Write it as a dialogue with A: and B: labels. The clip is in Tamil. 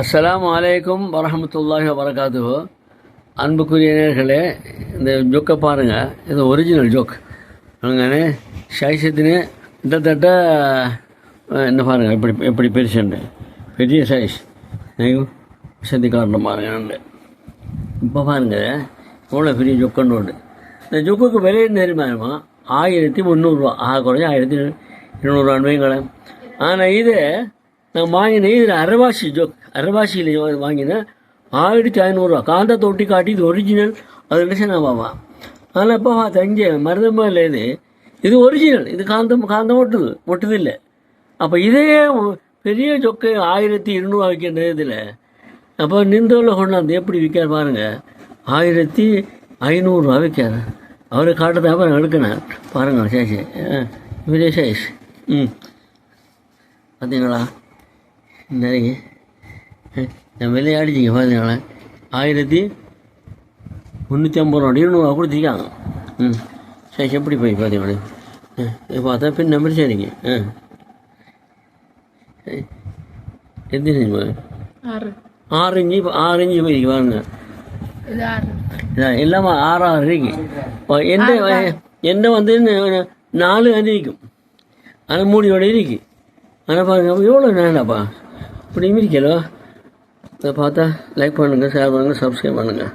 A: அஸ்லாம் அலைக்கும் வரமத்துல்லாஹி வரகாத்துஹு அன்புக்குரிய நேர்களே இந்த ஜோக்கை பாருங்கள் இது ஒரிஜினல் ஜோக். அங்கே சைஸத்தினு கிட்டத்தட்ட என்ன பாருங்கள் எப்படி எப்படி பெருசுண்டு பெரிய சைஸ் நீங்கள் சதி காரணம் பாருங்க இப்போ பாருங்க எவ்வளோ பெரிய ஜொக்கன்னு உண்டு. இந்த ஜொக்குக்கு விலை தெரியுமா ஆயிரத்தி முந்நூறுரூவா ஆக குறைஞ்ச ஆயிரத்தி இருநூறுவான்னு வைங்களேன் ஆனால் இது நான் வாங்கினேன் இதில் அரைவாசி ஜோ அரைவாசியில் வாங்கினேன் ஆயிரத்தி ஐநூறுரூவா காந்த தொட்டி காட்டி இது ஒரிஜினல் அது லட்சம் பாவா? ஆனால் இப்போ பார்த்தேன் இங்கே மருதமல்ல இது. இது ஒரிஜினல் இது காந்தம் காந்தம் ஒட்டுது. ஒட்டுது இல்லை அப்போ இதே பெரிய சொக்கை ஆயிரத்தி இருநூறுவா விற்கின்ற இதில். அப்போ நிந்தோவில் கொண்டாந்து எப்படி விற்கார் பாருங்கள் ஆயிரத்தி ஐநூறுரூவா விற்கார் அவரை காட்டுறத அப்புறம் எடுக்கணும். பாருங்கள் சேஷ். இவரே சேஷ். ம். பார்த்தீங்களா நிறைய நான் விளையாடிச்சிங்க பார்த்தீங்களா ஆயிரத்தி முந்நூற்றி ஐம்பது ரூபா இருநூறுவா கொடுத்துருக்காங்க. ம் சேஷ் எப்படி போய் பார்த்தீங்களா பார்த்தா பின் நம்பர் சரிங்க ஆ. எத்தனை
B: ஆறு.
A: இஞ்சி ஆறு இஞ்சி போயிருக்கு பாருங்க. எல்லாமே ஆறு ஆறு இருக்கு. இப்போ எந்த எந்த வந்து நாலு அஞ்சு இருக்கும் ஆனால் மூடியோட இருக்கு. ஆனால் பாருங்க எவ்வளோ வேண்டாப்பா இப்படி இருக்கலோ இதை பார்த்தா லைக் பண்ணுங்கள் ஷேர் பண்ணுங்கள் சப்ஸ்கிரைப் பண்ணுங்கள்